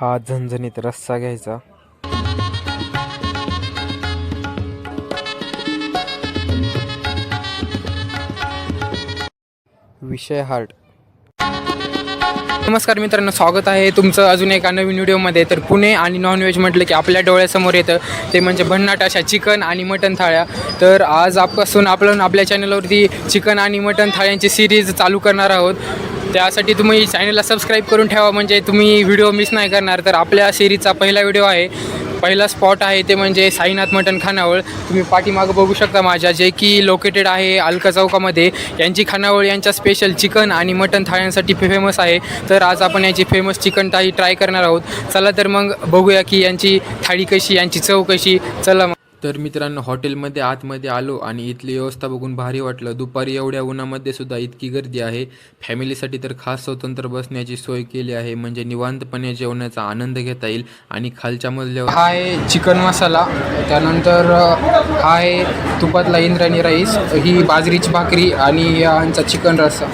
हा झणझणीत रस्सा घ्यायचा. विषय हार्ड नमस्कार मित्रांनो स्वागत आहे तुमचं अजून एका नवीन व्हिडिओमध्ये. तर पुणे आणि नॉनव्हेज म्हटलं की आपल्या डोळ्यासमोर येतं. ते म्हणजे भन्नाट अशा चिकन आणि मटन थाळ्या. तर आज आपासून आपण आपल्या चॅनलवरती चिकन आणि मटन थाळ्यांची सिरीज चालू करणार आहोत. त्यासाठी तुम्ही चॅनलला सबस्क्राईब करून ठेवा. म्हणजे तुम्ही व्हिडिओ मिस नाही करणार. तर आपल्या सिरीजचा पहिला व्हिडिओ आहे. पहिला स्पॉट आहे ते म्हणजे साईनाथ मटन खानावळ. तुम्ही पाठीमागं बघू शकता माझ्या जे की लोकेटेड आहे अलका चौकामध्ये. यांची खानावळ यांच्या स्पेशल चिकन आणि मटन थाळ्यांसाठी फेमस आहे. तर आज आपण यांची फेमस चिकन थाळी ट्राय करणार आहोत. चला तर मग बघूया की यांची थाळी कशी यांची चव कशी. चला मग. तर मित्रांनो हॉटेलमध्ये आतमध्ये आलो आणि इथली व्यवस्था बघून भारी वाटलं. दुपारी एवढ्या उन्हामध्ये सुद्धा इतकी गर्दी आहे. फॅमिलीसाठी तर खास स्वतंत्र बसण्याची सोय केली आहे. म्हणजे निवांतपणे जेवणाचा आनंद घेता येईल आणि खालच्या मजल्यावर हा आहे चिकन मसाला. त्यानंतर हा आहे तुपातला इंद्रायणी राईस. ही बाजरीची भाकरी आणि यांचा चिकन रस्सा.